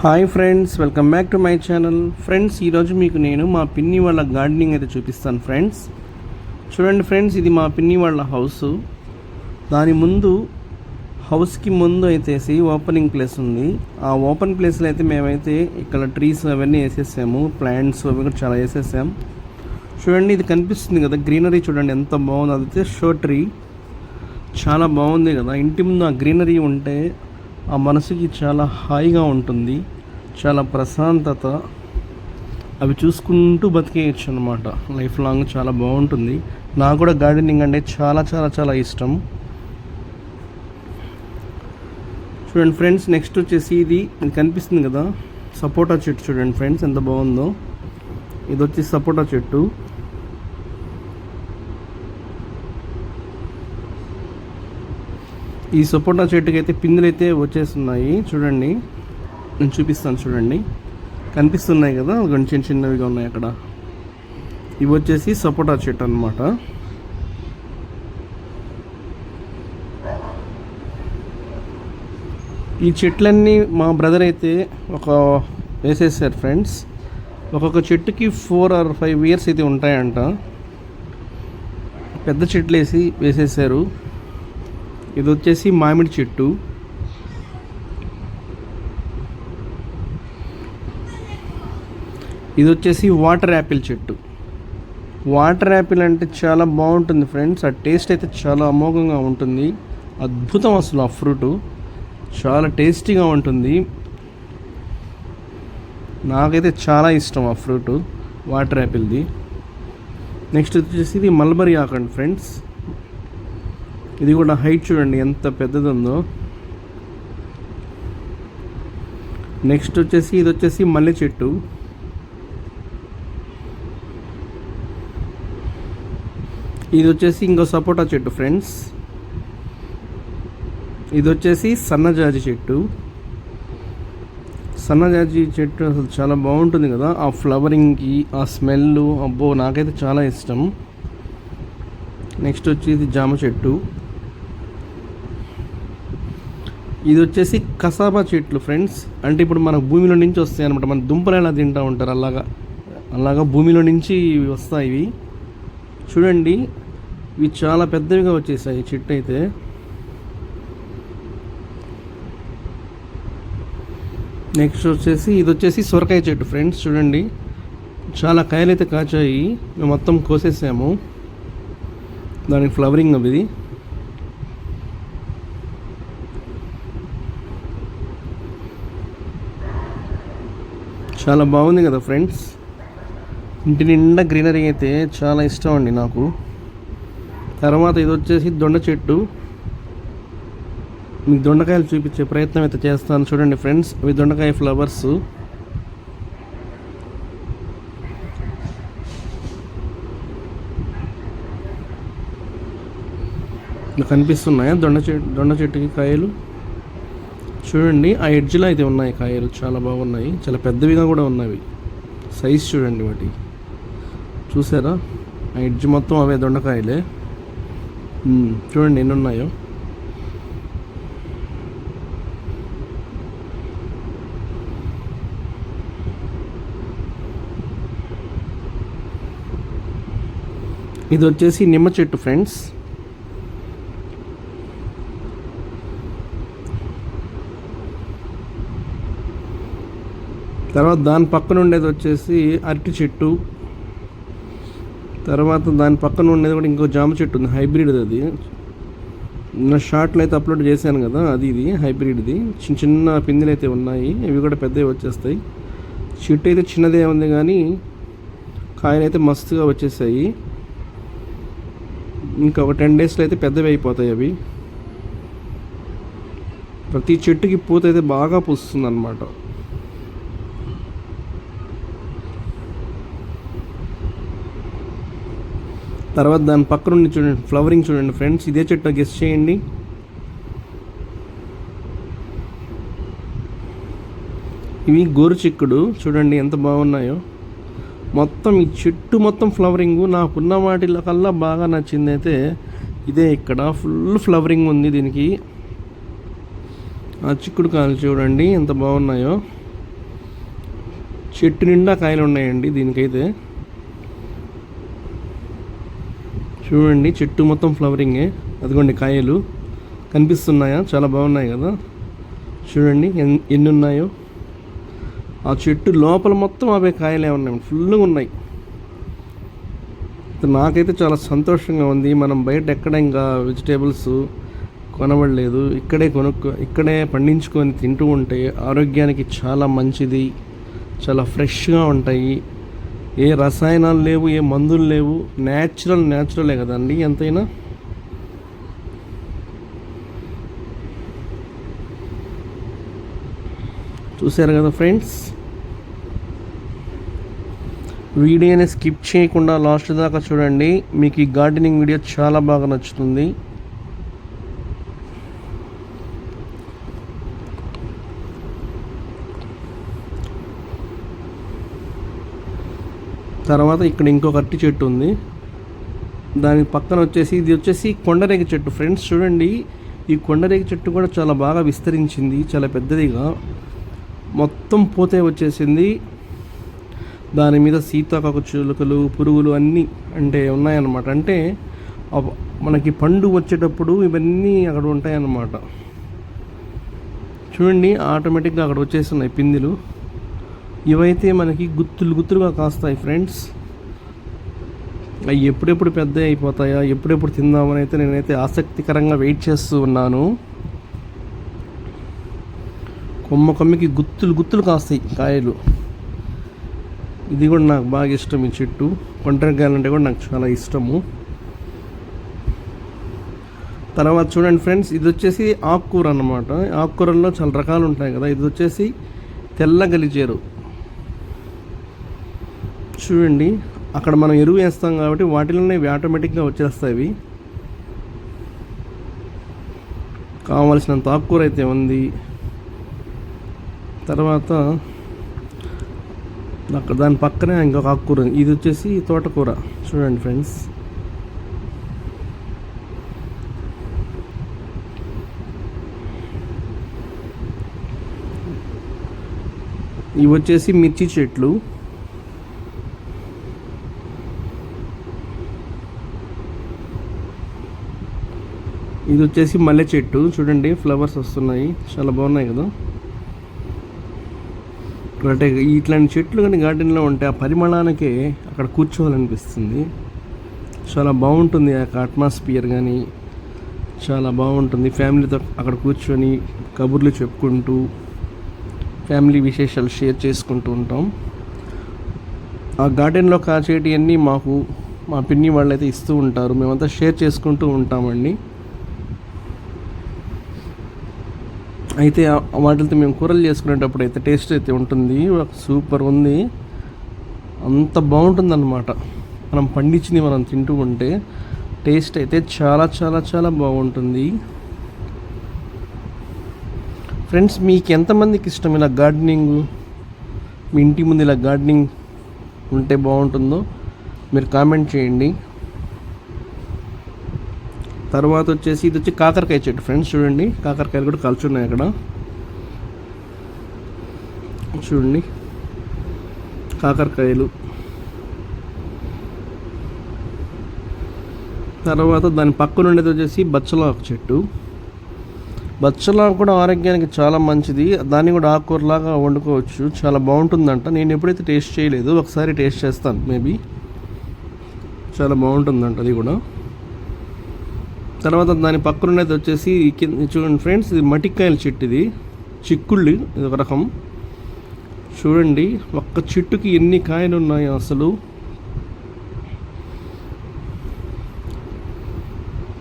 Hi friends welcome back to my channel. Friends ఈరోజు మీకు నేను మా పిన్ని వాళ్ళ గార్డెనింగ్ అయితే చూపిస్తాను ఫ్రెండ్స్. చూడండి ఫ్రెండ్స్ ఇది మా పిన్ని వాళ్ళ హౌస్ దాని ముందు హౌస్కి ముందు అయితేసి ఓపెనింగ్ ప్లేస్ ఉంది. ఆ ఓపెన్ ప్లేస్లో అయితే మేమైతే ఇక్కడ ట్రీస్ అవన్నీ వేసేసాము. ప్లాంట్స్ అవి కూడా చాలా వేసేసాం. చూడండి ఇది కనిపిస్తుంది కదా గ్రీనరీ చూడండి ఎంత బాగుంది. అదైతే షో ట్రీ చాలా బాగుంది కదా. ఇంటి ముందు ఆ గ్రీనరీ ఉంటే ఆ మనసుకి చాలా హాయిగా ఉంటుంది చాలా ప్రశాంతత. అవి చూసుకుంటూ బతికేయచ్చు అనమాట లైఫ్ లాంగ్ చాలా బాగుంటుంది. నాకు కూడా గార్డెనింగ్ అంటే చాలా చాలా చాలా ఇష్టం. చూడండి ఫ్రెండ్స్ నెక్స్ట్ వచ్చేసి ఇది ఇది కనిపిస్తుంది కదా. సపోటా చెట్టు చూడండి ఫ్రెండ్స్ ఎంత బాగుందో. ఇది వచ్చి సపోటా చెట్టు. ఈ సపోటా చెట్టుకి అయితే పిందులు అయితే వచ్చేస్తున్నాయి. చూడండి. నేను చూపిస్తాను చూడండి. కనిపిస్తున్నాయి కదా? కొంచెం చిన్న చిన్నవిగా ఉన్నాయి అక్కడ. ఇవి వచ్చేసి సపోటా చెట్టు అనమాట ఈ చెట్లన్నీ మా బ్రదర్ అయితే ఒక వేసేసారు ఫ్రెండ్స్. ఒక్కొక్క చెట్టుకి ఫోర్ ఆర్ ఫైవ్ ఇయర్స్ అయితే ఉంటాయంట. పెద్ద చెట్లు వేసి వేసేసారు. ఇది వచ్చేసి మామిడి చెట్టు. ఇది వచ్చేసి వాటర్ యాపిల్ చెట్టు. వాటర్ యాపిల్ అంటే చాలా బాగుంటుంది ఫ్రెండ్స్. ఆ టేస్ట్ అయితే చాలా అమోఘంగా ఉంటుంది. అద్భుతం అసలు ఆ ఫ్రూట్. చాలా టేస్టీగా ఉంటుంది. నాకైతే చాలా ఇష్టం ఆ ఫ్రూట్ వాటర్ యాపిల్ది. నెక్స్ట్ వచ్చేసి ఇది మల్బరీ ఆకండి ఫ్రెండ్స్. ఇది కూడా హైట్ చూడండి ఎంత పెద్దది ఉందో నెక్స్ట్ వచ్చేసి ఇది వచ్చేసి మల్లె చెట్టు. ఇది వచ్చేసి ఇంకో సపోటా చెట్టు ఫ్రెండ్స్ ఇది వచ్చేసి సన్నజాజి చెట్టు. సన్నజాజి చెట్టు అసలు చాలా బాగుంటుంది కదా. ఆ ఫ్లవరింగ్కి ఆ స్మెల్ అబ్బో నాకైతే చాలా ఇష్టం. నెక్స్ట్ వచ్చి ఇది జామ చెట్టు. ఇది వచ్చేసి కసాబా చెట్లు ఫ్రెండ్స్ అంటే ఇప్పుడు మన భూమిలో నుంచి వస్తాయి అనమాట మన దుంపలు ఎలా తింటూ ఉంటారు అలాగా? అలాగా భూమిలో నుంచి ఇవి వస్తాయి ఇవి. చూడండి ఇవి చాలా పెద్దవిగా వచ్చేసాయి చెట్టు అయితే. నెక్స్ట్ వచ్చేసి ఇది వచ్చేసి సొరకాయ చెట్టు ఫ్రెండ్స్ చూడండి చాలా కాయలు అయితే కాచాయి. మేము మొత్తం కోసేసాము. దానికి ఫ్లవరింగ్ అవి. ఇది చాలా బాగుంది కదా ఫ్రెండ్స్. ఇంటి నిండా గ్రీనరీ అయితే చాలా ఇష్టం అండి నాకు. తర్వాత ఇది వచ్చేసి దొండ చెట్టు. మీకు దొండకాయలు చూపించే ప్రయత్నం అయితే చేస్తాను చూడండి ఫ్రెండ్స్. ఇవి దొండకాయ ఫ్లవర్స్. కనిపిస్తున్నాయా? దొండ చెట్టు దొండ చెట్టుకి కాయలు? చూడండి ఆ ఎడ్జ్లో అయితే ఉన్నాయి కాయలు చాలా బాగున్నాయి. చాలా పెద్దవిగా కూడా ఉన్నవి. సైజ్ చూడండి వాటి. చూసారా? ఆ ఎడ్జ్ మొత్తం అవే దొండకాయలే. చూడండి ఎన్ని ఉన్నాయో. ఇది వచ్చేసి నిమ్మ చెట్టు ఫ్రెండ్స్. తర్వాత దాని పక్కన ఉండేది వచ్చేసి అరటి చెట్టు. తర్వాత దాని పక్కన ఉండేది కూడా ఇంకో జామ చెట్టు ఉంది హైబ్రిడ్ అది. నా షార్ట్లు అయితే అప్లోడ్ చేశాను కదా అది ఇది హైబ్రిడ్ది చిన్న చిన్న పిందెలు అయితే ఉన్నాయి ఇవి కూడా పెద్దవి వచ్చేస్తాయి. చెట్టు అయితే చిన్నదే ఉంది కానీ కాయలు అయితే మస్తుగా వచ్చేసాయి. ఇంకా ఒక టెన్ డేస్లో అయితే పెద్దవి అయిపోతాయి అవి. ప్రతి చెట్టుకి పూత అయితే బాగా పూస్తుంది అనమాట తర్వాత దాని పక్కనుండి చూడండి ఫ్లవరింగ్ చూడండి ఫ్రెండ్స్ ఇదే చెట్టు గెస్ట్ చేయండి. ఇవి గోరు చిక్కుడు చూడండి ఎంత బాగున్నాయో. మొత్తం ఈ చెట్టు మొత్తం ఫ్లవరింగ్ నాకున్న వాటిలో కల్లా బాగా నచ్చింది అయితే ఇదే ఇక్కడ ఫుల్ ఫ్లవరింగ్ ఉంది దీనికి. ఆ చిక్కుడు కాయలు చూడండి ఎంత బాగున్నాయో. చెట్టు నిండా కాయలు ఉన్నాయండి దీనికైతే. చూడండి చెట్టు మొత్తం ఫ్లవరింగే అదిగోండి కాయలు. కనిపిస్తున్నాయా? చాలా బాగున్నాయి కదా. చూడండి ఎన్- ఎన్ని ఉన్నాయో ఆ చెట్టు లోపల మొత్తం అవే కాయలే ఉన్నాయి. ఫుల్గా ఉన్నాయి. నాకైతే చాలా సంతోషంగా ఉంది. మనం బయట ఎక్కడ ఇంకా వెజిటేబుల్స్ కొనబడలేదు. ఇక్కడే కొనుక్కో ఇక్కడే పండించుకొని తింటూ ఉంటే ఆరోగ్యానికి చాలా మంచిది. చాలా ఫ్రెష్గా ఉంటాయి. ఏ రసాయనాలు లేవు ఏ మందులు లేవు న్యాచురల్ న్యాచురలే కదండి ఎంతైనా? చూశారు కదా ఫ్రెండ్స్? వీడియోని స్కిప్ చేయకుండా లాస్ట్ దాకా చూడండి. మీకు ఈ గార్డెనింగ్ వీడియో చాలా బాగా నచ్చుతుంది. తర్వాత ఇక్కడ ఇంకొక అరటి చెట్టు ఉంది. దాని పక్కన వచ్చేసి ఇది వచ్చేసి కొండరేగి చెట్టు. ఫ్రెండ్స్ చూడండి ఈ కొండరేగి చెట్టు కూడా చాలా బాగా విస్తరించింది చాలా పెద్దదిగా. మొత్తం పోతే వచ్చేసింది. దాని మీద సీతాకోక చిలుకలు పురుగులు అన్నీ అంటే ఉన్నాయన్నమాట. అంటే మనకి పండు వచ్చేటప్పుడు ఇవన్నీ అక్కడ ఉంటాయన్నమాట. చూడండి ఆటోమేటిక్గా అక్కడ వచ్చేస్తున్నాయి పిందిలు. ఇవైతే మనకి గుత్తులు గుత్తులుగా కాస్తాయి ఫ్రెండ్స్. అవి ఎప్పుడెప్పుడు పెద్ద అయిపోతాయా ఎప్పుడెప్పుడు తిందామని అయితే నేనైతే ఆసక్తికరంగా వెయిట్ చేస్తూ ఉన్నాను. కొమ్మ కొమ్మకి గుత్తులు గుత్తులు కాస్తాయి కాయలు. ఇది కూడా నాకు బాగా ఇష్టం ఈ చెట్టు. కొంటరకాయలు అంటే కూడా నాకు చాలా ఇష్టము. తర్వాత చూడండి ఫ్రెండ్స్ ఇది వచ్చేసి ఆకుకూర అన్నమాట. ఆకుకూరల్లో చాలా రకాలు ఉంటాయి కదా ఇది వచ్చేసి తెల్ల గలిచేరు చూడండి. అక్కడ మనం ఎరువు వేస్తాం కాబట్టి వాటిలోనే ఇవి ఆటోమేటిక్గా వచ్చేస్తాయి ఇవి. కావలసినంత ఆకుకూర అయితే ఉంది. తర్వాత అక్కడ దాని పక్కనే ఇంకొక ఆకుకూర ఉంది. ఇది వచ్చేసి తోటకూర. చూడండి ఫ్రెండ్స్. ఇవి వచ్చేసి మిర్చి చెట్లు. ఇది వచ్చేసి మల్లె చెట్టు. చూడండి ఫ్లవర్స్ వస్తున్నాయి. చాలా బాగున్నాయి కదా. అంటే ఇట్లాంటి చెట్లు కానీ గార్డెన్లో ఉంటే ఆ పరిమళానికే అక్కడ కూర్చోవాలనిపిస్తుంది. చాలా బాగుంటుంది ఆ అట్మాస్ఫియర్ కానీ. చాలా బాగుంటుంది. ఫ్యామిలీతో అక్కడ కూర్చొని కబుర్లు చెప్పుకుంటూ ఫ్యామిలీ విశేషాలు షేర్ చేసుకుంటూ ఉంటాం. ఆ గార్డెన్లో కాచేటివన్నీ మాకు మా పిన్ని వాళ్ళైతే ఇస్తూ ఉంటారు. మేమంతా షేర్ చేసుకుంటూ ఉంటామండి. అయితే వాటితో మేము కూరలు చేసుకునేటప్పుడు అయితే టేస్ట్ అయితే ఉంటుంది. సూపర్ ఉంది. అంత బాగుంటుందన్నమాట. మనం పండించింది మనం తింటూ ఉంటే టేస్ట్ అయితే చాలా చాలా చాలా బాగుంటుంది. ఫ్రెండ్స్ మీకు ఎంతమందికి ఇష్టం ఇలా గార్డెనింగ్? మీ ఇంటి ముందు ఇలా గార్డెనింగ్ ఉంటే బాగుంటుందో మీరు కామెంట్ చేయండి. తర్వాత వచ్చేసి ఇది వచ్చి కాకరకాయ చెట్టు. ఫ్రెండ్స్ చూడండి కాకరకాయలు కూడా కలుచున్నాయి అక్కడ. చూడండి కాకరకాయలు. తర్వాత దాని పక్కన ఉండేది వచ్చేసి బచ్చలాకు చెట్టు. బచ్చలాకు కూడా ఆరోగ్యానికి చాలా మంచిది. దాన్ని కూడా ఆకుకూరలాగా వండుకోవచ్చు. చాలా బాగుంటుందంట. నేను ఎప్పుడైతే టేస్ట్ చేయలేదు ఒకసారి టేస్ట్ చేస్తాను మేబీ. చాలా బాగుంటుందంట అది కూడా. తర్వాత దాని పక్కన ఉన్నది వచ్చేసి చూడండి ఫ్రెండ్స్ ఇది మటికాయల చెట్టు ఇది. చిక్కుళ్ళు ఇది ఒక రకం. చూడండి ఒక్క చెట్టుకి ఎన్ని కాయలు ఉన్నాయో అసలు.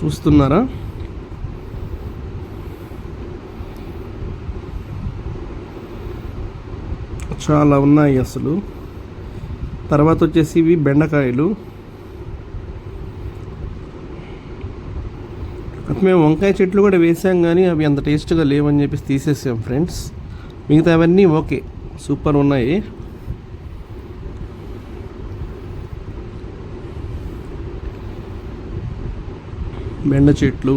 చూస్తున్నారా? చాలా ఉన్నాయి అసలు. తర్వాత వచ్చేసి ఇవి బెండకాయలు. మేము వంకాయ చెట్లు కూడా వేసాం కానీ అవి అంత టేస్ట్గా లేవని చెప్పేసి తీసేసాం ఫ్రెండ్స్. మిగతా అవన్నీ ఓకే. సూపర్ ఉన్నాయి. బెండ చెట్లు.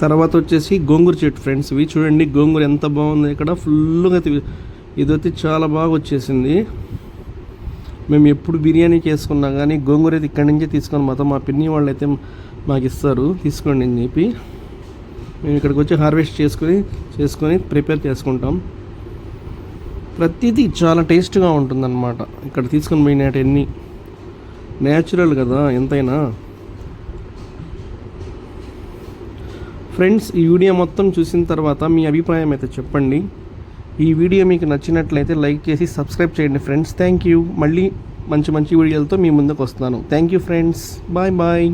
తర్వాత వచ్చేసి గోంగూర చెట్టు ఫ్రెండ్స్. ఇవి చూడండి గోంగూర ఎంత బాగుంది ఇక్కడ. ఫుల్గా ఇదైతే చాలా బాగా వచ్చేసింది. మేము ఎప్పుడు బిర్యానీ చేసుకున్నా కానీ గోంగూర అయితే ఇక్కడి నుంచే తీసుకొని మొత్తం మా పిన్ని వాళ్ళు అయితే మాకు ఇస్తారు. తీసుకోండి అని చెప్పి మేము ఇక్కడికి వచ్చి హార్వెస్ట్ చేసుకొని చేసుకొని ప్రిపేర్ చేసుకుంటాం. ప్రతిదీ చాలా టేస్ట్గా ఉంటుందన్నమాట. ఇక్కడ తీసుకొని పోయినవన్నీ న్యాచురల్ కదా ఎంతైనా. ఫ్రెండ్స్ ఈ వీడియో మొత్తం చూసిన తర్వాత మీ అభిప్రాయం అయితే చెప్పండి. ఈ వీడియో మీకు నచ్చినట్లయితే లైక్ చేసి సబ్స్క్రైబ్ చేయండి ఫ్రెండ్స్. Thank you. మళ్ళీ మంచి మంచి వీడియోలతో మీ ముందుకు వస్తాను thank you friends. Bye bye.